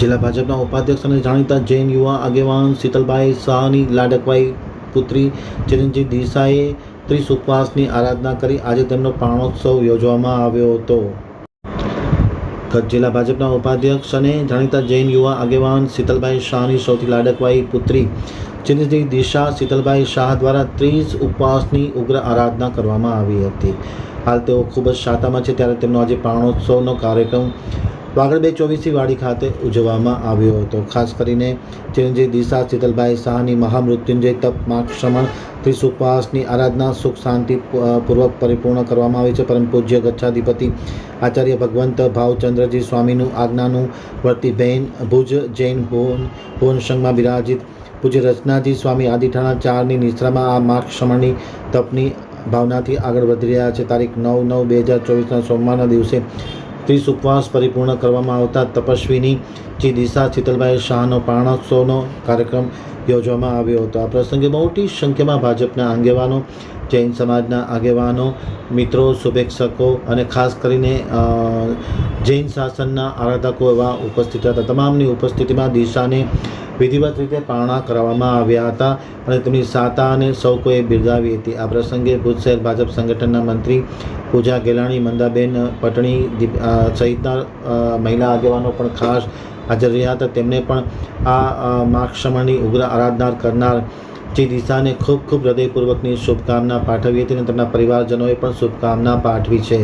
જિલ્લા ભાજપના ઉપાધ્યક્ષ અને જાણીતા જૈન યુવા આગેવાન શીતલભાઈ શાહની લાડકવાઈ પુત્રી ચિરંજી દિશાએ ત્રીસ ઉપવાસની આરાધના કરી. આજે તેમનો પ્રાણોત્સવ યોજવામાં આવ્યો હતો. કચ્છ જિલ્લા ભાજપના ઉપાધ્યક્ષ અને જાણીતા જૈન યુવા આગેવાન શીતલભાઈ શાહની સૌથી લાડકવાઈ પુત્રી ચિરંજી દિશા શીતલભાઈ શાહ દ્વારા ત્રીસ ઉપવાસની ઉગ્ર આરાધના કરવામાં આવી હતી. હાલ તેઓ ખૂબ જ શાતામાં છે. ત્યારે તેમનો આજે પ્રાણોત્સવનો કાર્યક્રમ વાગડ બે ચોવીસી વાડી ખાતે ઉજવવામાં આવ્યો હતો. ખાસ કરીને ચિરંજીવ દિશા, શીતલભાઈ શાહની મહામૃત્યુંજય તપ માક્ષમણ ત્રીસ ઉપવાસની આરાધના, સુખ, શાંતિ પૂર્વક પરિપૂર્ણ કરવામાં આવી છે. પરમ પૂજ્ય ગચ્છાધિપતિ આચાર્ય ભગવંત ભાવચંદ્રજી સ્વામીનું આજ્ઞાનું વર્તી બહેન ભુજ જૈન ભુવન ભુવન સંઘમાં બિરાજિત પૂજ્ય રચનાજી સ્વામી આદિઠાણા ચારની નિશ્રામાં આ માર્ગક્ષમણની તપની ભાવનાથી આગળ વધી રહ્યા છે. તારીખ નવ નવ બે હજાર ચોવીસના સોમવારના દિવસે ત્રીસ ઉપવાસ પરિપૂર્ણ કરવામાં આવતા તપસ્વીની જે દિશા શીતલભાઈ શાહનો પ્રાણોત્સવનો કાર્યક્રમ યોજવામાં આવ્યો હતો. આ પ્રસંગે મોટી સંખ્યામાં ભાજપના આગેવાનો, જૈન સમાજના આગેવાનો, મિત્રો, શુભેચ્છકો અને ખાસ કરીને જૈન શાસનના આરાધકો એવા ઉપસ્થિત હતા. તમામની ઉપસ્થિતિમાં દિશાને વિધિવત રીતે પારણા કરાવવામાં આવ્યા હતા અને તેમની સાતા અને સૌ કોઈએ બિરદાવી હતી. આ પ્રસંગે ભુજ શહેર ભાજપ સંગઠનના મંત્રી પૂજા ગેલાણી, મંદાબેન પટણી સહિતના મહિલા આગેવાનો પણ ખાસ હાજર રહ્યા હતા. તેમને પણ આ માક્ષમણની ઉગ્ર આરાધના કરનાર જે દિશાને ખૂબ ખૂબ હૃદયપૂર્વકની શુભકામના પાઠવી હતી અને તેમના પરિવારજનોએ પણ શુભકામના પાઠવી છે.